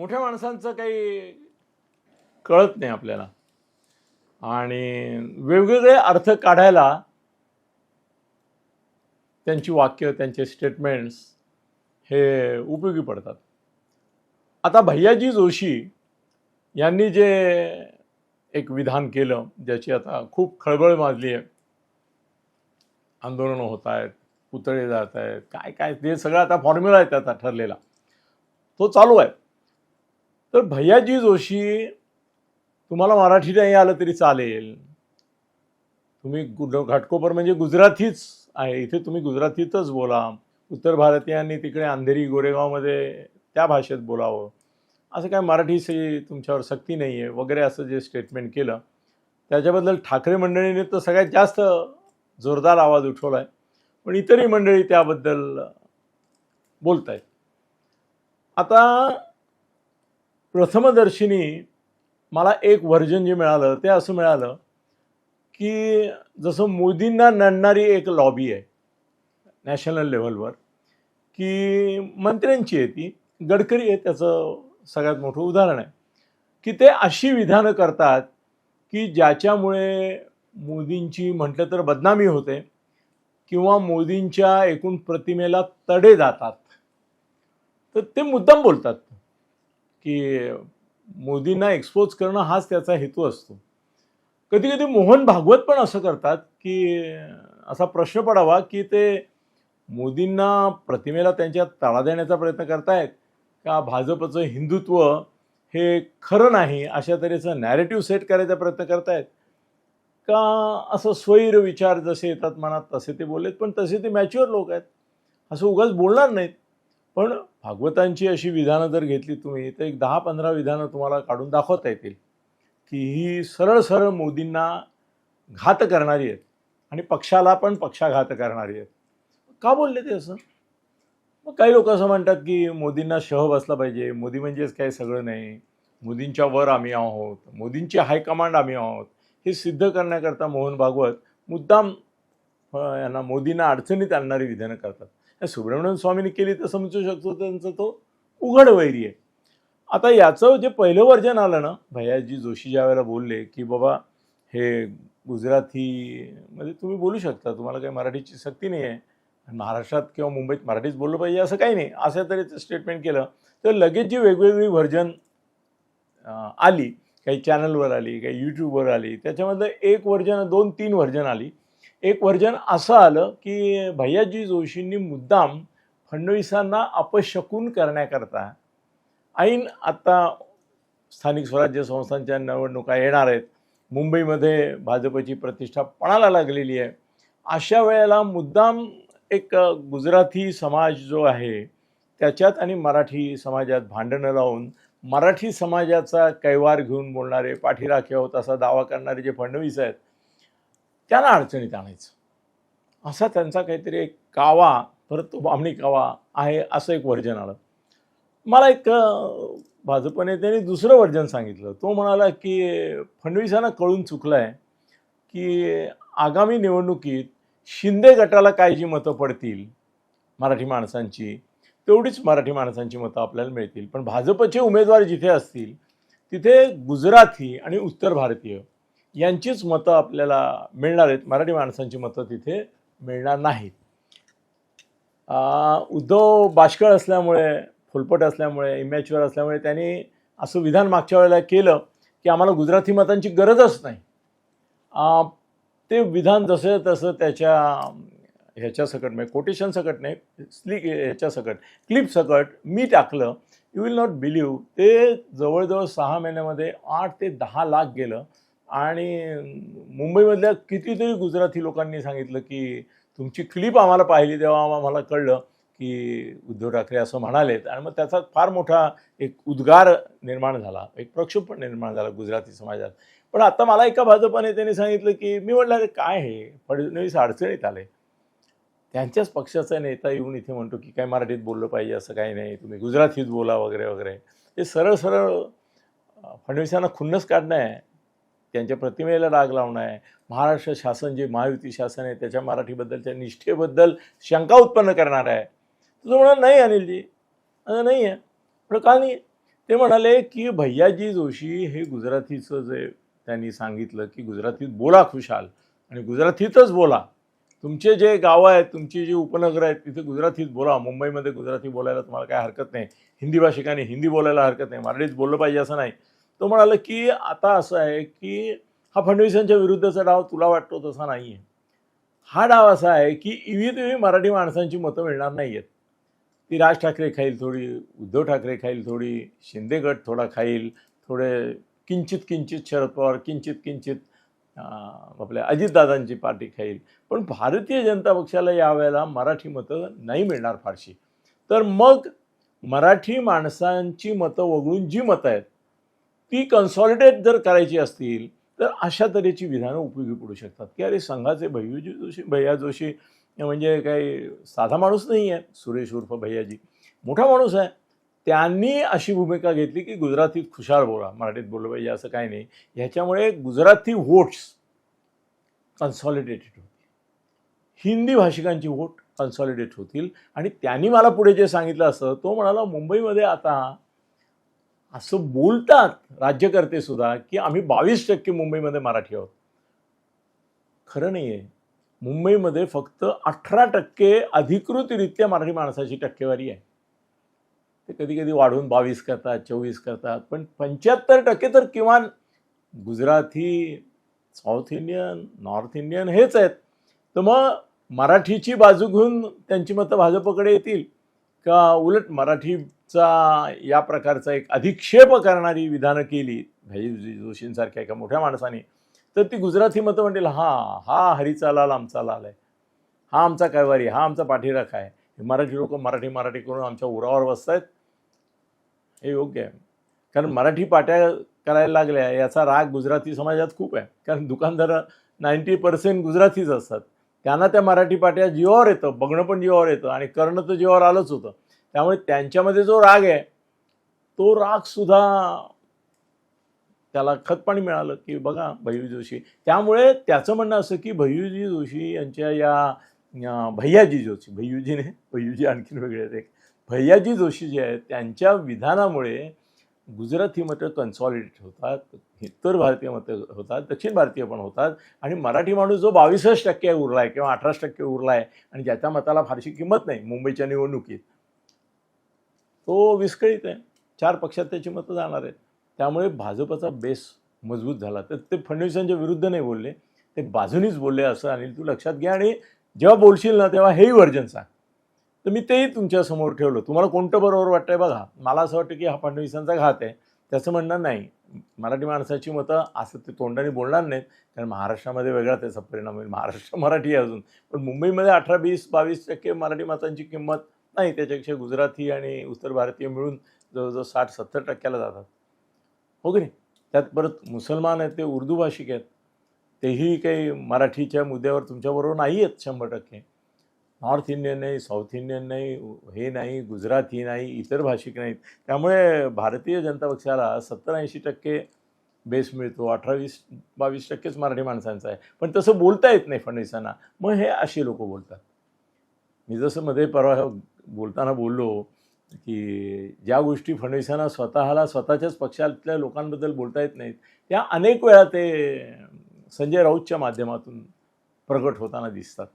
मोठ्या माणसांचं काही कळत नाही आपल्याला. आणि वेगवेगळे अर्थ काढायला त्यांची वाक्य त्यांचे स्टेटमेंट्स हे उपयोगी पडतात. आता भैयाजी जोशी यांनी जे एक विधान केलं ज्याची आता खूप खळबळ माजली आहे आंदोलनं होत आहेत पुतळे जात आहेत काय काय ते सगळं आता फॉर्म्युला आहे त्याचा ठरलेला. तो चालू आहे. तर भैयाजी जोशी तुम्हाला मराठी नाही आलं तरी चालेल. तुम्ही घाटकोपर म्हणजे गुजरातीच आहे. इथे तुम्ही गुजरातीतच बोला. उत्तर भारतीयांनी तिकडे अंधेरी गोरेगावमध्ये त्या भाषेत बोलावं. असं काय मराठीची तुमच्यावर सक्ती नाही आहे वगैरे असं जे स्टेटमेंट केलं. त्याच्याबद्दल ठाकरे मंडळीने तर सगळ्यात जास्त जोरदार आवाज उठवला आहे पण इतरही मंडळी त्याबद्दल बोलत आहेत आता प्रथमदर्शिनी मला एक व्हर्जन जे मिळालं ते असं मिळालं की जसं मोदींना नडणारी एक लॉबी आहे नॅशनल लेवलवर की मंत्र्यांची आहे ती गडकरी आहे त्याचं सगळ्यात मोठं उदाहरण आहे की ते अशी विधानं करतात की ज्याच्यामुळे मोदींची म्हटलं तर बदनामी होते किंवा मोदींच्या एकूण प्रतिमेला तडे जातात. तर ते मुद्दाम बोलतात. की मोदींना एक्सपोज करणं हाच त्याचा हेतू असतो. कधी कधी मोहन भागवत पण असं करतात की असा प्रश्न पडावा की ते मोदींना प्रतिमेला त्यांच्या तळा देण्याचा प्रयत्न करतायत का भाजपचं हिंदुत्व हे खरं नाही अशा तऱ्हेचं नॅरेटिव्ह सेट करायचा प्रयत्न करतायत? का असं स्वैर विचार जसे येतात मनात तसे ते बोललेत पण तसे ते मॅच्युअर लोक आहेत. असं उगाच बोलणार नाहीत. पण भागवतांची अशी विधानं जर घेतली तुम्ही तर एक दहा पंधरा विधानं तुम्हाला काढून दाखवता येतील की ही सरळ सरळ मोदींना घात करणारी आहेत आणि पक्षाला पण पक्षाघात करणारी आहेत. का बोलले ते असं? मग काही लोक असं म्हणतात की मोदींना शह बसला पाहिजे. मोदी म्हणजेच काही सगळं नाही. मोदींच्या वर आम्ही आहोत. मोदींची हायकमांड आम्ही आहोत. हे सिद्ध करण्याकरता मोहन भागवत मुद्दाम यांना मोदींना अडचणीत आणणारी विधानं करतात. सुब्रमण्यम स्वामींनी केली तर समजू शकतो त्यांचा तो उघड वैरी आहे. आता याचं जे पहिलं वर्जन आलं ना भैयाजी जोशी ज्या वेळेला बोलले की बाबा हे गुजरातीमध्ये म्हणजे तुम्ही बोलू शकता तुम्हाला काही मराठीची सक्ती नाही आहे. महाराष्ट्रात किंवा मुंबईत मराठीच बोललं पाहिजे असं काही नाही. अशा तऱ्हेचं स्टेटमेंट केलं. तर लगेच जी वेगवेगळी व्हर्जन आली काही चॅनलवर आली काही यूट्यूबवर आली त्याच्यामधलं एक व्हर्जन दोन तीन व्हर्जन आली. एक व्हर्जन असं आलं की भैयाजी जोशींनी मुद्दाम फडणवीसांना अपशकून करण्याकरता ऐन आत्ता स्थानिक स्वराज्य संस्थांच्या निवडणुका येणार आहेत. मुंबईमध्ये भाजपची प्रतिष्ठा पणाला लागलेली आहे. अशा वेळेला मुद्दाम एक गुजराती समाज जो आहे त्याच्यात आणि मराठी समाजात भांडणं लावून मराठी समाजाचा कैवार घेऊन बोलणारे पाठीराखे होत असा दावा करणारे जे फडणवीस आहेत त्यांना अडचणीत आणायचं. असा त्यांचा काहीतरी एक कावा परत तो बामणी कावा आहे असं एक वर्जन आलं. मला एक भाजप नेत्याने दुसरं वर्जन सांगितलं. तो म्हणाला की फडणवीसांना कळून चुकलं आहे की आगामी निवडणुकीत शिंदे गटाला काय जी मतं पडतील मराठी माणसांची तेवढीच मराठी माणसांची मतं आपल्याला मिळतील. पण भाजपचे उमेदवार जिथे असतील तिथे गुजराती आणि उत्तर भारतीय यांचीच मतं आपल्याला मिळणार आहेत. मराठी माणसांची मतं तिथे मिळणार नाहीत. उद्धव बाष्कळ असल्यामुळे फुलपट असल्यामुळे इमॅच्युअर असल्यामुळे त्यांनी असं विधान मागच्या वेळेला केलं की आम्हाला गुजराती मतांची गरजच नाही. ते विधान जसं तसं त्याच्या ह्याच्या सकट म्हणजे कोटेशन सकट नाही स्लिक ह्याच्या सकट क्लिप सकट मी टाकलं. यू विल नॉट बिलीव ते जवळजवळ सहा महिन्यामध्ये आठ ते दहा लाख गेलं. आणि मुंबईमधल्या कितीतरी गुजराती लोकांनी सांगितलं की तुमची क्लिप आम्हाला पाहिली तेव्हा आम्हाला कळलं की उद्धव ठाकरे असं म्हणालेत. आणि मग त्याचा फार मोठा एक उद्गार निर्माण झाला. एक प्रक्षोभ निर्माण झाला गुजराती समाजात. पण आता मला एका भाजप नेत्याने सांगितलं की मी म्हटलं अरे काय हे? फडणवीस अडचणीत आले. त्यांच्याच पक्षाचा नेता येऊन इथे म्हणतो की काय मराठीत बोललं पाहिजे असं काही नाही. तुम्ही गुजरातीत बोला वगैरे वगैरे. हे सरळ सरळ फडणवीसांना खुन्नस काढणं आहे. त्यांच्या प्रतिमेला राग लावणं आहे. महाराष्ट्र शासन जे महायुती शासन आहे त्याच्या मराठीबद्दलच्या निष्ठेबद्दल शंका उत्पन्न करणार आहे. तुझं म्हणा नाही अनिलजी. असं नाही आहे. पण का नाही? ते म्हणाले की भैयाजी जोशी हे गुजरातीचं जे त्यांनी सांगितलं की गुजरातीत बोला खुशाल आणि गुजरातीतच बोला. तुमचे जे गावं आहेत तुमची जी उपनगरं आहेत तिथे गुजरातीत बोला. मुंबईमध्ये गुजराती बोलायला तुम्हाला काय हरकत नाही. हिंदी भाषिकांनी हिंदी बोलायला हरकत नाही. मराठीत बोललं पाहिजे असं नाही. तो म्हणाला की आता असं आहे की हा फडणवीसांच्या विरुद्धचा डाव तुला वाटतो तसा नाही आहे हा डाव असा आहे की इवी तुम्ही मराठी माणसांची मतं मिळणार नाही आहेत ती राज ठाकरे खाईल थोडी उद्धव ठाकरे खाईल थोडी शिंदे गट थोडा खाईल थोडे किंचित किंचित शरद पवार किंचित किंचित आपल्या अजितदादांची पार्टी खाईल. पण भारतीय जनता पक्षाला यावेळेला मराठी मतं नाही मिळणार फारशी. तर मग मराठी माणसांची मतं वगळून जी मतं आहेत ती कन्सॉलिडेट जर करायची असतील तर अशा तऱ्हेची विधानं उपयोगी पडू शकतात. की अरे संघाचे भैयूजी जोशी भैया जोशी म्हणजे काही साधा माणूस नाही आहे सुरेश उर्फ भैयाजी. मोठा माणूस आहे. त्यांनी अशी भूमिका घेतली की गुजरातीत खुशाल बोला मराठीत बोललं पाहिजे असं काही नाही. ह्याच्यामुळे गुजराती वोट्स कन्सॉलिडेटेड होतील. हिंदी भाषिकांची वोट कन्सॉलिडेट होतील. आणि त्यांनी मला पुढे जे सांगितलं असतं तो म्हणाला मुंबईमध्ये आता असं बोलतात राज्यकर्ते सुद्धा की आम्ही बावीस टक्के मुंबईमध्ये मराठी आहोत. खरं नाही आहे मुंबईमध्ये फक्त अठरा टक्के अधिकृतरित्या मराठी माणसाची टक्केवारी आहे. ते कधी कधी वाढवून बावीस करतात चोवीस करतात पण पंच्याहत्तर टक्के तर किमान Gujarati south Indian north Indian हेच आहेत. तर मग मराठीची बाजू घेऊन त्यांची मतं भाजपकडे येतील. का उलट मराठीचा या प्रकारचा एक अधिक्षेप करणारी विधानं केली भाई जोशींसारख्या एका मोठ्या माणसाने तर ती गुजराती मतं म्हणतील हां हा हरीचा लाल आमचा लाल आहे. हा आमचा कैवारी हा आमचा पाठीराखा आहे. हे मराठी लोक मराठी मराठी करून आमच्या उरावर बसत आहेत हे योग्य आहे. कारण मराठी पाट्या करायला लागल्या याचा राग गुजराती समाजात खूप आहे. कारण दुकानदार नाईंटी पर्सेंट गुजरातीच असतात. त्यांना त्या मराठी पाट्या जीवावर येतं बघणं पण जीवावर येतं आणि करणं तर जीवावर आलंच होतं. त्यामुळे त्यांच्यामध्ये जो राग आहे तो रागसुद्धा त्याला खतपाणी मिळालं की बघा भैयू जोशी. त्यामुळे त्याचं म्हणणं असं की भैयूजी जोशी यांच्या या भैयाजी जोशी भैयूजीने भैयूजी आणखीन वेगळे आहेत एक. भैयाजी जोशी जे आहेत त्यांच्या विधानामुळे गुजराती मतं कन्सॉलिडेट होतात उत्तर भारतीय मतं होतात दक्षिण भारतीय पण होतात आणि मराठी माणूस जो बावीसच टक्के उरला आहे किंवा अठराच टक्के उरला आहे आणि ज्याच्या मताला फारशी किंमत नाही मुंबईच्या निवडणुकीत तो विस्कळीत आहे. चार पक्षात त्याची मतं जाणार आहेत. त्यामुळे भाजपचा बेस मजबूत झाला. तर ते फडणवीसांच्या विरुद्ध नाही बोलले ते बाजूनीच बोलले असं अनिल तू लक्षात घ्या आणि जेव्हा बोलशील ना तेव्हा हेही व्हर्जन सांग. तर मी तेही तुमच्यासमोर ठेवलं. तुम्हाला कोणतं बरोबर वाटतंय बघा. मला असं वाटतं की हा फडणवीसांचा घात आहे. त्याचं म्हणणं नाही. मराठी माणसाची मतं असं ते तोंडाने बोलणार नाहीत. कारण महाराष्ट्रामध्ये वेगळा त्याचा परिणाम होईल. महाराष्ट्र मराठी आहे अजून. पण मुंबईमध्ये अठरा वीस बावीस टक्के मराठी मतांची किंमत नाही. त्याच्यापेक्षा गुजराती आणि उत्तर भारतीय मिळून जवळजवळ साठ सत्तर टक्क्याला जातात. हो की नाही? त्यात परत मुसलमान आहेत ते उर्दू भाषिक आहेत. तेही काही मराठीच्या मुद्द्यावर तुमच्याबरोबर नाही आहेत शंभर टक्के. नॉर्थ इंडियन नाही साऊथ इंडियन नाही हे नाही गुजराती नाही इतर भाषिक नाहीत. त्यामुळे भारतीय जनता पक्षाला सत्तर ऐंशी टक्के बेस मिळतो अठरा वीस बावीस टक्केच मराठी माणसांचा आहे. पण तसं बोलता येत नाही फडणवीसांना. मग हे अशी लोक बोलतात. मी जसं मध्ये परवा बोलताना बोललो की ज्या गोष्टी फडणवीसांना स्वतःला स्वतःच्याच पक्षातल्या लोकांबद्दल बोलता येत नाहीत त्या अनेक वेळा ते संजय राऊतच्या माध्यमातून प्रगट होताना दिसतात.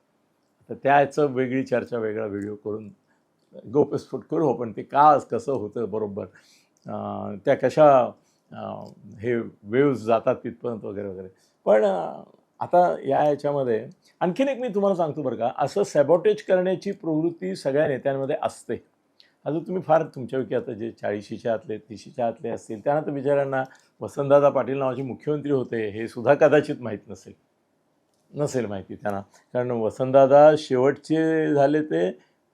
तर त्याचं वेगळी चर्चा वेगळा व्हिडिओ करून गोपस्फोट करू आपण. ते का कसं होतं बरोबर? त्या कशा हे वेव्ज जातात तिथपर्यंत वगैरे वगैरे. पण आता या याच्यामध्ये आणखीन एक मी तुम्हाला सांगतो बरं का. असं सॅबॉटेज करण्याची प्रवृत्ती सगळ्या नेत्यांमध्ये असते. आता तुम्ही फार तुमच्यापैकी आता जे चाळीशीच्या आतले तिशीच्या आतले असतील त्यांना तर बिचाऱ्यांना वसंतदादा पाटील नावाचे मुख्यमंत्री होते हे सुद्धा कदाचित माहीत नसेल. नसेल माहिती त्यांना. कारण वसंतदादा शेवटचे झाले ते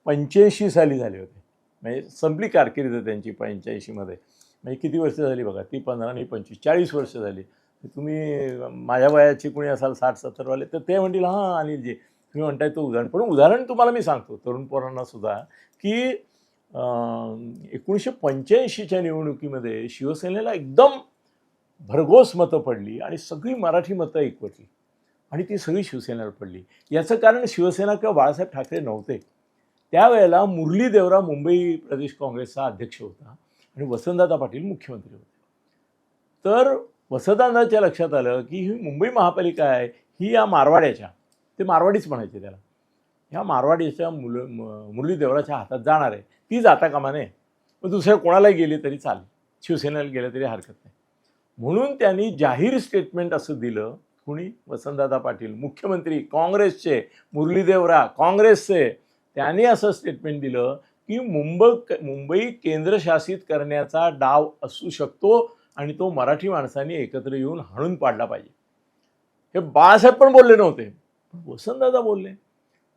पंच्याऐंशी साली झाले होते. म्हणजे संपली कारकिर्द त्यांची पंच्याऐंशीमध्ये म्हणजे किती वर्ष झाली बघा? ती पंधरा आणि पंचवीस. चाळीस वर्ष झाली. तुम्ही माझ्या वयाचे कोणी असाल साठ सत्तरवाले तर ते म्हणतील हां अनिलजी. तुम्ही म्हणताय तो उदाहरण. पण उदाहरण तुम्हाला मी सांगतो तरुण पोरांना सुद्धा की एकोणीसशे पंच्याऐंशीच्या निवडणुकीमध्ये शिवसेनेला एकदम भरघोस मतं पडली आणि सगळी मराठी मतं एकवटली. आणि ती सगळी शिवसेनेला पडली. याचं कारण शिवसेना किंवा बाळासाहेब ठाकरे नव्हते. त्यावेळेला मुरली देवरा मुंबई प्रदेश काँग्रेसचा अध्यक्ष होता आणि वसंतदादा पाटील मुख्यमंत्री होते. तर वसंतदादाच्या लक्षात आलं की ही मुंबई महापालिका आहे ही या मारवाड्याच्या ते मारवाडीच म्हणायचे त्याला. ह्या मारवाडीच्या मुल मुरली देवराच्या हातात जाणार आहे. ती जाता कामा नये. मग दुसऱ्या कोणालाही गेली तरी चालेल. शिवसेनेला गेलं तरी हरकत नाही. म्हणून त्यांनी जाहीर स्टेटमेंट असं दिलं कुणी? वसंतदादा पाटील. मुख्यमंत्री काँग्रेसचे मुरलीदेवरा काँग्रेसचे. त्यांनी असं स्टेटमेंट दिलं की मुंबई मुंबई केंद्रशासित करण्याचा डाव असू शकतो आणि तो मराठी माणसांनी एकत्र येऊन हाणून पाडला पाहिजे. हे बाळासाहेब पण बोलले नव्हते. पण वसंतदादा बोलले.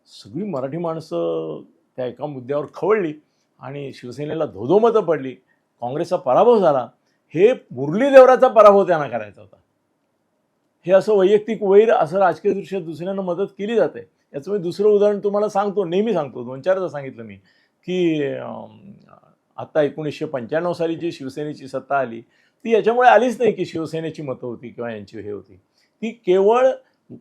सगळी मराठी माणसं त्या एका मुद्द्यावर खवळली आणि शिवसेनेला धोधोमतं पडली. काँग्रेसचा पराभव झाला. हे मुरलीदेवराचा पराभव त्यांना करायचा होता. हे असं वैयक्तिक वैर असं राजकीयदृष्ट्या दुसऱ्यांना मदत केली जाते. याचं मी दुसरं उदाहरण तुम्हाला सांगतो नेहमी सांगतो. दोन चारदा सांगितलं मी की आत्ता आता एकोणीसशे पंच्याण्णव साली जी शिवसेनेची सत्ता आली ती याच्यामुळे आलीच नाही की शिवसेनेची मतं होती किंवा यांची हे होती. ती केवळ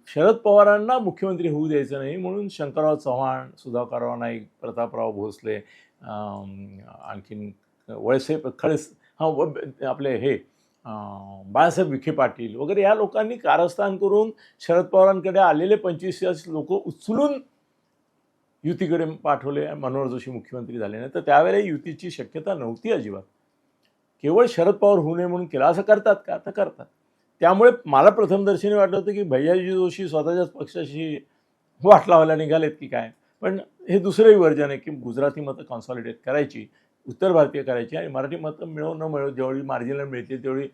शरद पवारांना मुख्यमंत्री होऊ द्यायचं नाही म्हणून शंकरराव चव्हाण सुधाकरराव नाईक प्रतापराव भोसले आणखीन वळसे खळस हां व- आपले हे बाळासाहेब विखे पाटील वगैरे या लोकांनी कारस्थान करून शरद पवारांकडे आलेले पंचवीस लोक उचलून युतीकडे पाठवले मनोहर जोशी मुख्यमंत्री झाले नाही. तर त्यावेळेला युतीची शक्यता नव्हती अजिबात. केवळ शरद पवार होऊ नये म्हणून केला असं करतात का? तर करतात. त्यामुळे मला प्रथमदर्शनी वाटलं होतं की भैयाजी जोशी स्वतःच्याच पक्षाशी वाट लावायला निघालेत की काय? पण हे दुसरंही वर्जन आहे की गुजराती मतं कॉन्सॉलिडेट करायची. उत्तर भारतीय करायची आणि मराठी मतं मिळवून न मिळव जेवढी मार्जिनल मिळते तेवढी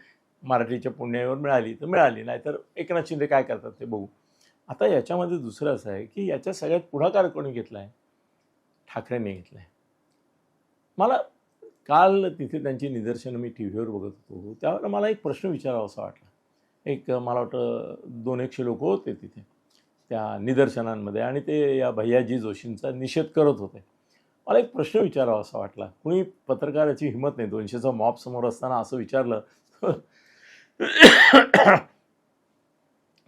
मराठीच्या पुण्यावर मिळाली तर मिळाली. नाहीतर एकनाथ शिंदे काय करतात ते बघू. आता याच्यामध्ये दुसरं असं आहे की याच्या सगळ्यात पुढाकार कोणी घेतला आहे ठाकरेंनी घेतला आहे मला काल तिथे त्यांची निदर्शनं मी टी व्हीवर बघत होतो. त्यावेळेला मला एक प्रश्न विचारावासा वाटला. एक मला वाटतं दोन एकशे लोक होते तिथे त्या निदर्शनांमध्ये आणि ते या भैयाजी जोशींचा निषेध करत होते. मला एक प्रश्न विचारावा असा वाटला. कुणी पत्रकाराची हिंमत नाही दोनशेचा मॉप समोर असताना असं विचारलं.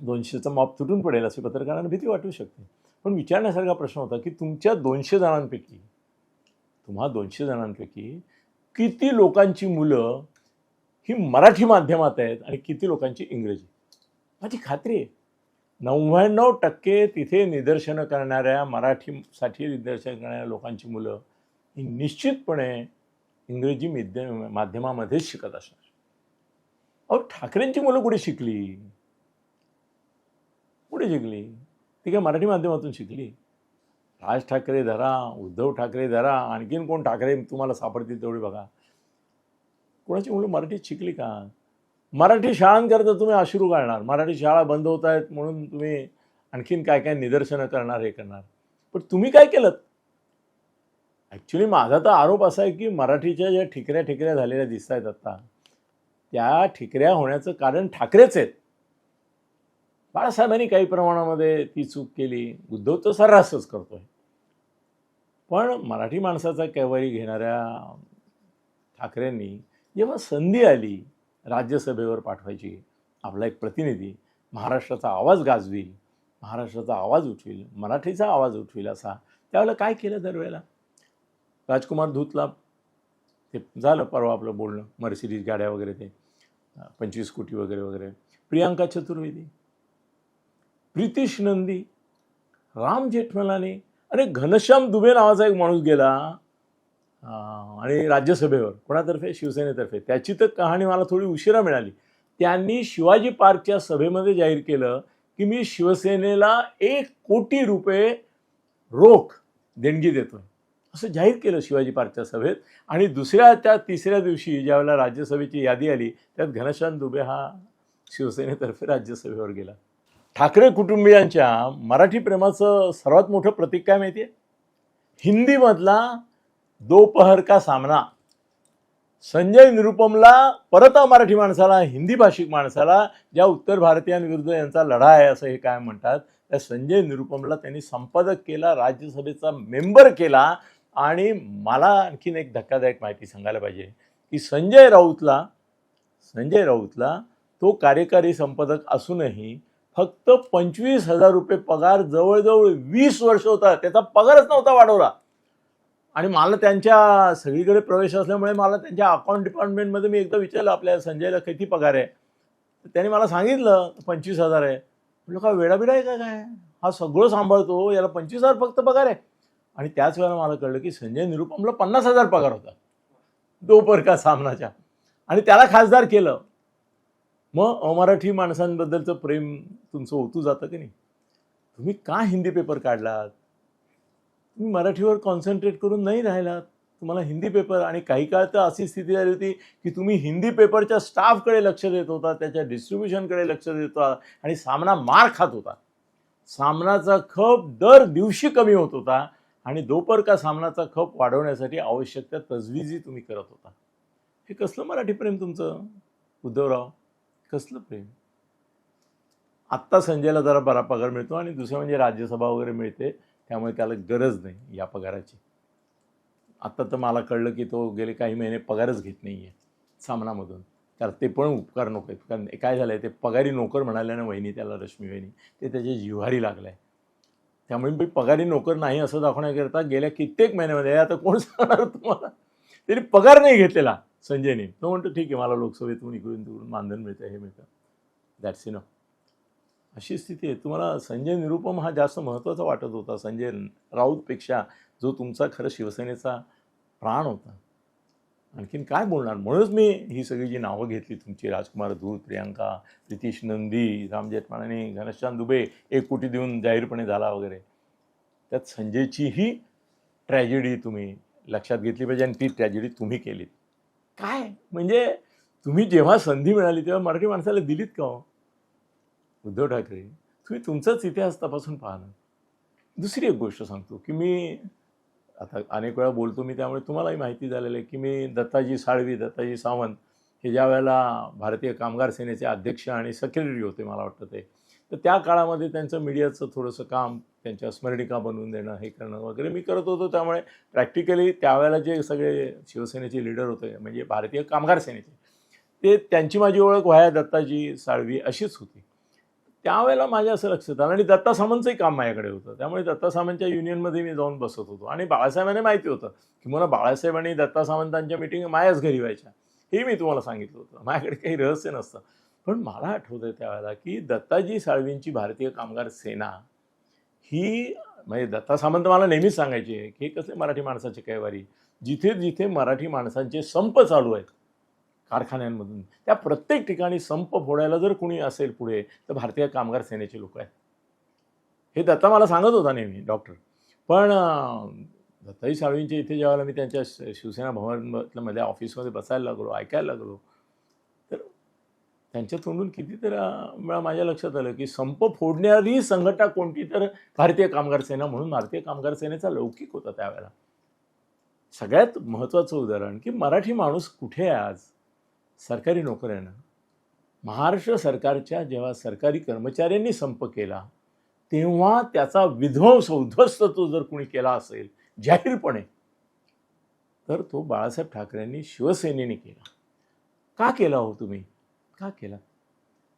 दोनशेचा मॉप तुटून पडेल असे पत्रकारांना भीती वाटू शकते. पण विचारण्यासारखा प्रश्न होता की तुमच्या दोनशे जणांपैकी तुम्हा दोनशे जणांपैकी किती लोकांची मुलं ही मराठी माध्यमात आहेत आणि किती लोकांची इंग्रजी? माझी खात्री आहे. नव्याण्णव टक्के तिथे निदर्शनं करणाऱ्या मराठीसाठी निदर्शन करणाऱ्या लोकांची मुलं ही निश्चितपणे इंग्रजी मिद्य माध्यमामध्येच शिकत असणार. अहो ठाकरेंची मुलं कुठे शिकली? कुठे शिकली? ती काय मराठी माध्यमातून शिकली? राज ठाकरे धरा उद्धव ठाकरे धरा आणखीन कोण ठाकरे तुम्हाला सापडतील तेवढे बघा. कोणाची मुलं मराठीत शिकली का? मराठी शाळांकरता तुम्ही अश्रू घालणार. मराठी शाळा बंद होत आहेत म्हणून तुम्ही आणखीन काय काय निदर्शनं करणार हे करणार. पण तुम्ही काय केलं ॲक्च्युली माझा तर आरोप असा आहे की मराठीच्या ज्या ठिकऱ्या ठिकऱ्या झालेल्या दिसत आहेत आत्ता त्या ठिकऱ्या होण्याचं कारण ठाकरेच आहेत. बाळासाहेबांनी काही प्रमाणामध्ये ती चूक केली. उद्धव तर सर्रासच करतोय. पण मराठी माणसाचा कैवारी घेणाऱ्या ठाकरेंनी जेव्हा संधी आली राज्यसभेवर पाठवायची. आपला एक प्रतिनिधी महाराष्ट्राचा आवाज गाजवील महाराष्ट्राचा आवाज उठवील मराठीचा आवाज उठवील असा. त्यावेळेला काय केलं दरवेळेला? राजकुमार धूतला. ते झालं परवा आपलं बोलणं मर्सिडीज गाड्या वगैरे ते पंचवीस कोटी वगैरे वगैरे. प्रियांका चतुर्वेदी प्रितीश नंदी राम जेठमलानी अरे घनश्याम दुबे नावाचा एक माणूस गेला. आणि राज्यसभेवर कोणातर्फे? शिवसेनेतर्फे. त्याची तर कहाणी मला थोडी उशिरा मिळाली. त्यांनी शिवाजी पार्कच्या सभेमध्ये जाहीर केलं की मी शिवसेनेला एक कोटी रुपये रोख देणगी देतोय. असं जाहीर केलं शिवाजी पार्कच्या सभेत. आणि दुसऱ्या त्या तिसऱ्या दिवशी ज्यावेळेला राज्यसभेची यादी आली त्यात घनश्याम दुबे हा शिवसेनेतर्फे राज्यसभेवर गेला. ठाकरे कुटुंबियांच्या मराठी प्रेमाचं सर्वात मोठं प्रतीक काय माहिती आहे हिंदीमधला दोपहर का सामना. संजय निरुपमला परत मराठी माणसाला हिंदी भाषिक माणसाला ज्या उत्तर भारतीयांविरुद्ध यांचा लढा आहे असं हे काय म्हणतात? त्या संजय निरुपमला त्यांनी संपादक केला राज्यसभेचा मेंबर केला. आणि मला आणखीन एक धक्कादायक माहिती सांगायला पाहिजे की संजय राऊतला संजय राऊतला तो कार्यकारी संपादक असूनही फक्त पंचवीस हजार रुपये पगार जवळजवळ वीस वर्ष होता. त्याचा पगारच नव्हता वाढवला. आणि मला त्यांच्या सगळीकडे प्रवेश असल्यामुळे मला त्यांच्या अकाउंट डिपार्टमेंटमध्ये मी एकदा विचारलं आपल्या संजयला किती पगार आहे. तर त्यांनी मला सांगितलं पंचवीस हजार आहे. म्हटलं का वेडाबिडा आहे का काय? हा सगळं सांभाळतो याला पंचवीस हजार फक्त पगार आहे. आणि त्याच वेळेला मला कळलं की संजय निरुपमला पन्नास हजार पगार होता. दोपर का सामनाच्या. आणि त्याला खासदार केलं. मग अमराठी माणसांबद्दलचं प्रेम तुमचं ओतू जातं की नाही? तुम्ही का हिंदी पेपर काढलात? तुम्ही मराठीवर कॉन्सन्ट्रेट करून नाही राहिलात तुम्हाला हिंदी पेपर आणि काही काळ तर अशी स्थिती झाली होती की तुम्ही हिंदी पेपरच्या स्टाफकडे लक्ष देत होता त्याच्या डिस्ट्रीब्युशनकडे लक्ष देत होता आणि सामना मार खात होता. सामनाचा खप दर दिवशी कमी होत होता आणि दोपर का सामनाचा खप वाढवण्यासाठी आवश्यक त्या तजवीजी तुम्ही करत होता. हे कसलं मराठी प्रेम तुमचं? उद्धवराव कसलं प्रेम? आत्ता संजयला जरा बरा पगार मिळतो आणि दुसरं म्हणजे राज्यसभा वगैरे मिळते. त्यामुळे त्याला गरज नाही या पगाराची. आत्ता तर मला कळलं की तो गेले काही महिने पगारच घेत नाही आहे सामनामधून. त्याला ते पण उपकार नको आहेत. कारण काय झालं आहे ते पगारी नोकर म्हणाल्यानं वहिनी त्याला रश्मी वहिनी ते त्याच्या जिव्हारी लागलं आहे त्यामुळे मी पगारी नोकर नाही असं दाखवण्याकरता गेल्या कित्येक महिन्यामध्ये आता कोण सांगणार तुम्हाला? त्याने पगार नाही घेतलेला संजयने. तो म्हणतो ठीक आहे मला लोकसभेतून इकडून तिकडून मानधन मिळतं हे मिळतं. दॅट्स इनफ अशी स्थिती आहे. तुम्हाला संजय निरुपम हा जास्त महत्त्वाचा वाटत होता. संजय राऊतपेक्षा जो तुमचा खरं शिवसेनेचा प्राण होता. आणखीन काय बोलणार? म्हणूनच मी ही सगळी जी नावं घेतली तुमची. राजकुमार धूत प्रियांका प्रितीश नंदी राम जेठमालानी घनश्याम दुबे एक कोटी देऊन जाहीरपणे झाला वगैरे. त्यात संजयचीही ट्रॅजेडी तुम्ही लक्षात घेतली पाहिजे आणि ती ट्रॅजेडी तुम्ही केलीत काय? म्हणजे तुम्ही जेव्हा संधी मिळाली तेव्हा मराठी माणसाला दिलीत का हो? उद्धव ठाकरे तुम्ही तुमचाच इतिहास तपासून पाहा ना. दुसरी एक गोष्ट सांगतो की मी आता अनेक वेळा बोलतो मी त्यामुळे तुम्हालाही माहिती झालेलं आहे की मी दत्ताजी साळवी दत्ताजी सावंत हे ज्या वेळेला भारतीय कामगार सेनेचे अध्यक्ष आणि सेक्रेटरी होते मला वाटतं ते तर त्या काळामध्ये त्यांचं मीडियाचं थोडंसं काम त्यांच्या स्मरणिका बनवून देणं हे करणं वगैरे मी करत होतो. त्यामुळे प्रॅक्टिकली त्यावेळेला जे सगळे शिवसेनेचे लीडर होते म्हणजे भारतीय कामगार सेनेचे ते त्यांची माझी ओळख व्हाया दत्ताजी साळवी अशीच होती. त्यावेळेला माझ्या असं लक्षात आलं आणि दत्ता सामंतचंही काम माझ्याकडे होतं. त्यामुळे दत्ता सामंतच्या युनियनमध्ये मी जाऊन बसत होतो. आणि बाळासाहेबांना माहिती होतं की मला बाळासाहेब आणि दत्ता सामंतांच्या मिटिंग माझ्याच घरी व्हायच्या. हे मी तुम्हाला सांगितलं होतं. माझ्याकडे काही रहस्य नसतं. पण मला आठवतं आहे त्यावेळेला की दत्ताजी साळवींची भारतीय कामगार सेना ही म्हणजे दत्ता सामंत मला नेहमीच सांगायचे की हे कसले मराठी माणसाचे कैवारी? जिथे जिथे मराठी माणसांचे संप चालू आहेत कारखान्यांमधून. त्या प्रत्येक ठिकाणी संप फोडायला जर कुणी असेल पुढे तर भारतीय कामगार सेनेचे लोक आहेत. हे दत्ता मला सांगत होता नेहमी डॉक्टर. पण दत्ताई साळवींच्या इथे ज्यावेळेला मी त्यांच्या श- शिवसेना भवनमध्ये ऑफिसमध्ये बसायला लागलो ऐकायला लागलो तर त्यांच्या तोंडून कितीतरी वेळा माझ्या लक्षात आलं की संप फोडणारी संघटना कोणती तर भारतीय कामगार सेना म्हणून भारतीय कामगार सेनेचा लौकिक होता त्यावेळेला. सगळ्यात महत्त्वाचं उदाहरण की मराठी माणूस कुठे आहे आज? सरकारी नोकऱ्यांना महाराष्ट्र सरकारच्या जेव्हा सरकारी कर्मचाऱ्यांनी संप केला तेव्हा त्याचा विध्वंस उद्ध्वस्त तो जर कुणी केला असेल जाहीरपणे तर तो बाळासाहेब ठाकरेंनी शिवसेनेने केला. का केला हो तुम्ही? का केला?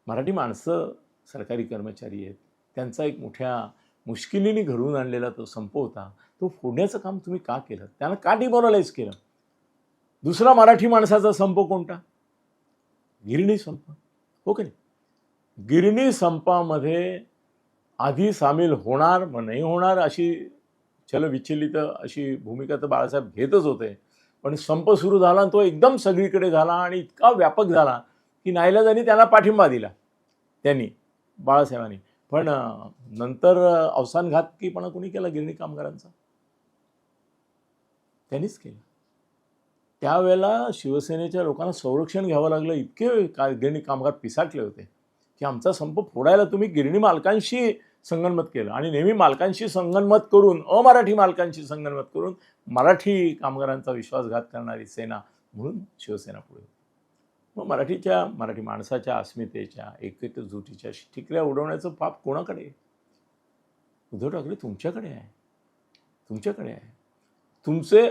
मराठी माणसं सरकारी कर्मचारी आहेत. त्यांचा एक मोठ्या मुश्किलीने घडवून आणलेला तो संप होता. तो फोडण्याचं काम तुम्ही का केलं? त्यांना का डिमोरलाइज केलं? दुसरा मराठी माणसाचा संप कोणता? गिरणी संपा. हो की नाही? गिरणी संपामध्ये आधी सामील होणार मग नाही होणार अशी चलविचलित अशी भूमिका तर बाळासाहेब घेतच होते. पण संप सुरू झाला आणि तो एकदम सगळीकडे झाला आणि इतका व्यापक झाला की नाईलाजांनी त्याला पाठिंबा दिला. त्यांनी बाळासाहेबांनी. पण नंतर अवसानघातकीपणा कोणी केला गिरणी कामगारांचा? त्यांनीच केला. त्यावेळेला शिवसेनेच्या लोकांना संरक्षण घ्यावं लागलं. इतके का गिरणी कामगार पिसाटले होते की आमचा संप फोडायला तुम्ही गिरणी मालकांशी संगणमत केलं. आणि नेहमी मालकांशी संगणमत करून अमराठी मालकांशी संगणमत करून मराठी कामगारांचा विश्वासघात करणारी सेना म्हणून शिवसेना पुढे मग मराठीच्या मराठी माणसाच्या अस्मितेच्या एकजुटीच्या ठिकऱ्या उडवण्याचं पाप कोणाकडे? उद्धव ठाकरे तुमच्याकडे आहे. तुमच्याकडे आहे. तुमचे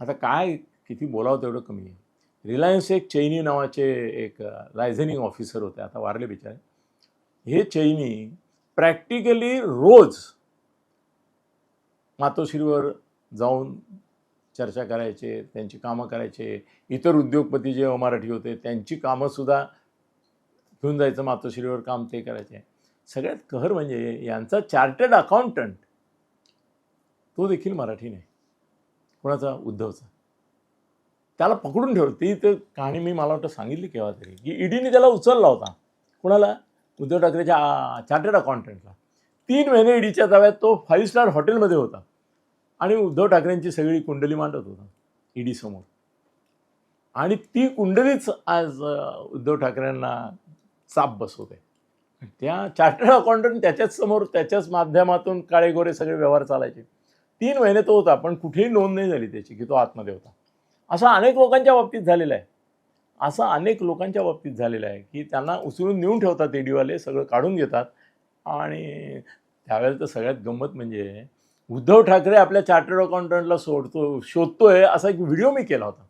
आता काय किती बोलावं तेवढं कमी आहे. रिलायन्स एक चैनी नावाचे एक लायझनिंग ऑफिसर होते. आता वारले बिचारे. हे चैनी प्रॅक्टिकली रोज मातोश्रीवर जाऊन चर्चा करायचे त्यांची कामं करायचे. इतर उद्योगपती जे मराठी होते त्यांची कामंसुद्धा घेऊन जायचं मातोश्रीवर काम ते करायचे. सगळ्यात कहर म्हणजे यांचा चार्टर्ड अकाउंटंट तो देखील मराठी नाही कोणाचा? उद्धवचा. त्याला पकडून ठेवलं. ती तर कहाणी मी मला वाटतं सांगितली केव्हा तरी. की ईडीने त्याला उचलला होता. कुणाला? उद्धव ठाकरेच्या चार्टर्ड अकाउंटंटला. तीन महिने ईडीच्या ताब्यात तो फाईव्ह स्टार हॉटेलमध्ये होता. आणि उद्धव ठाकरेंची सगळी कुंडली मांडत होता ईडीसमोर आणि ती कुंडलीच आज उद्धव ठाकरेंना चाप बसवते. त्या चार्टर्ड अकाउंटंट त्याच्याच समोर त्याच्याच माध्यमातून काळे गोरे सगळे व्यवहार चालायचे. तीन महिने तो होता पण कुठेही नोंद नाही झाली त्याची की तो आतमध्ये होता. असं अनेक लोकांच्या बाबतीत झालेलं आहे. असं अनेक लोकांच्या बाबतीत झालेलं आहे की त्यांना उचलून नेऊन ठेवतात ईडीवाले सगळं काढून घेतात. आणि त्यावेळेला तर सगळ्यात गंमत म्हणजे उद्धव ठाकरे आपल्या चार्टर्ड अकाउंटंटला सोडतो शोधतोय असा एक व्हिडिओ मी केला होता.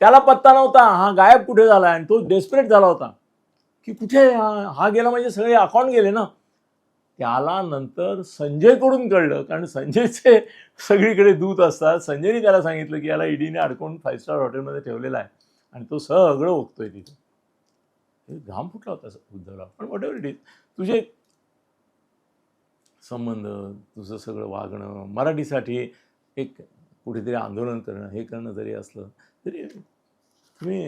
त्याला पत्ता नव्हता हा गायब कुठे झाला? आणि तो डेस्परेट झाला होता. की कुठे हा हा गेला म्हणजे सगळे अकाउंट गेले ना? त्याला नंतर संजयकडून कळलं कारण संजयचे सगळीकडे दूत असतात. संजयने त्याला सांगितलं की याला ईडीने अडकून फाईव्ह स्टार हॉटेलमध्ये ठेवलेला आहे आणि तो सगळं ओकतोय तिथे. हे घाम फुटला होता उद्धवला. पण वॉट एव्हर इट इज तुझे संबंध तुझं सगळं वागणं मराठीसाठी एक कुठेतरी आंदोलन करणं हे करणं जरी असलं तरी तुम्ही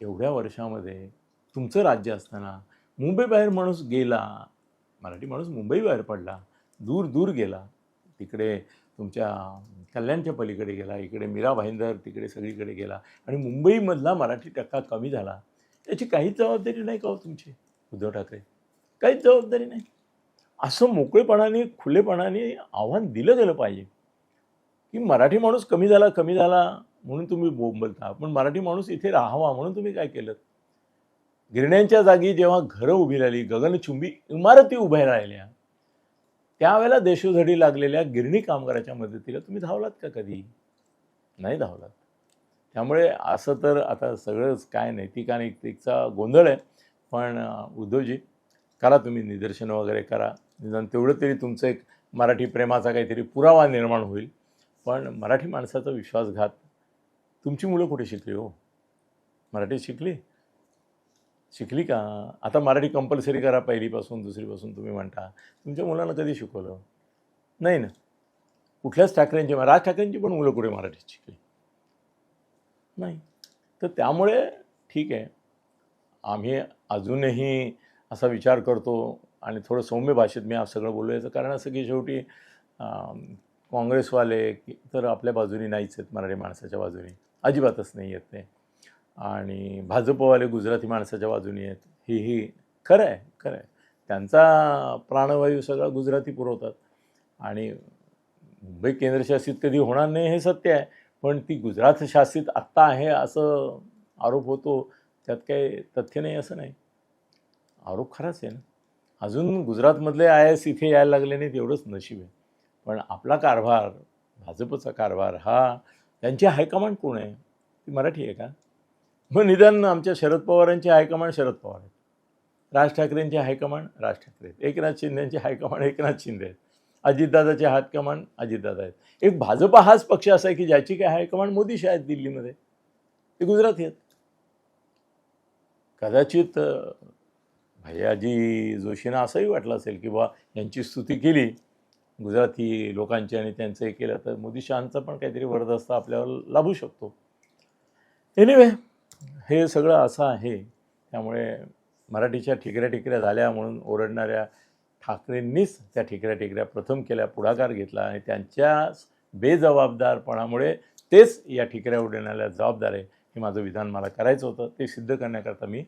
एवढ्या वर्षामध्ये तुमचं राज्य असताना मुंबईबाहेर माणूस गेला मराठी माणूस मुंबई बाहेर पडला दूर दूर गेला. तिकडे तुमच्या कल्याणच्या पलीकडे गेला इकडे मीरा भाईंदर तिकडे सगळीकडे गेला आणि मुंबईमधला मराठी टक्का कमी झाला. याची काहीच जबाबदारी नाही का हो तुमची उद्धव ठाकरे? काहीच जबाबदारी नाही. असं मोकळेपणाने खुलेपणाने आव्हान दिलं गेलं पाहिजे. की मराठी माणूस कमी झाला कमी झाला म्हणून तुम्ही बोंबलता पण मराठी माणूस इथे राहावा म्हणून तुम्ही काय केलं? गिरण्यांच्या जागी जेव्हा घरं उभी राहिली गगनचुंबी इमारती उभ्या राहिल्या त्यावेळेला देशोधडी लागलेल्या गिरणी कामगाराच्या मदतीला तुम्ही धावलात का कधी? नाही धावलात. त्यामुळे असं तर आता सगळंच काय नैतिक आणि नैतिकचा गोंधळ आहे. पण उद्धवजी करा तुम्ही निदर्शनं वगैरे करा. निदान तेवढं तरी तुमचं एक मराठी प्रेमाचा काहीतरी पुरावा निर्माण होईल. पण मराठी माणसाचा विश्वासघात तुमची मुलं कुठे शिकली हो? मराठी शिकली? शिकली का? आता मराठी कंपल्सरी करा पहिलीपासून दुसरीपासून तुम्ही म्हणता. तुमच्या मुलांना कधी शिकवलं? नाही ना. कुठल्याच ठाकरेंची राज ठाकरेंची पण मुलं कुठे मराठीत शिकली? नाही. तर त्यामुळे ठीक आहे. आम्ही अजूनही असा विचार करतो आणि थोडं सौम्य भाषेत मी आज सगळं बोललो याचं कारण असं की शेवटी काँग्रेसवाले की- तर आपल्या बाजूनी नाहीच आहेत मराठी माणसाच्या बाजूनी. अजिबातच नाही येत ते. आणि भाजपवाले गुजराती माणसाच्या बाजूनी आहेत. हे ही खरं आहे खरं आहे. त्यांचा प्राणवायू सगळा गुजराती पुरवतात. आणि मुंबई केंद्रशासित कधी होणार नाही हे सत्य आहे पण ती गुजरात शासित आत्ता आहे असं आरोप होतो त्यात काही तथ्य नाही असं नाही. आरोप खराच आहे ना. अजून गुजरातमधले आय एस इथे यायला लागले नाहीत एवढंच नशीब आहे. पण आपला कारभार भाजपचा कारभार हा त्यांची हायकमांड कोण आहे? ती मराठी आहे का? मग निदान आमच्या शरद पवारांचे हायकमांड शरद पवार आहेत. राज ठाकरेंचे हायकमांड राज ठाकरे आहेत. एकनाथ शिंदेचे हायकमांड एकनाथ शिंदे आहेत. अजितदादाचे हातकमांड अजितदादा आहेत. एक भाजपा हाच पक्ष असा आहे की ज्याची काय हायकमांड मोदीशी आहेत दिल्लीमध्ये. ते गुजरात आहेत. कदाचित भैयाजी जोशींना असंही वाटलं असेल की बा यांची स्तुती केली. गुजराती लोकांची आणि त्यांचं हे केलं तर मोदी शहांचा पण काहीतरी वरदस्त आपल्यावर लाभू शकतो. एनिवे हे सगळं असं आहे. त्यामुळे मराठीच्या ठिकऱ्या ठिकऱ्या झाल्या म्हणून ओरडणाऱ्या ठाकरेंनीच त्या ठिकऱ्या ठिकऱ्या प्रथम केल्या पुढाकार घेतला आणि त्यांच्या बेजबाबदारपणामुळे तेच या ठिकऱ्या उडण्याला जबाबदार आहे हे माझं विधान मला करायचं होतं. ते सिद्ध करण्याकरता मी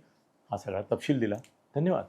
हा सगळा तपशील दिला. धन्यवाद.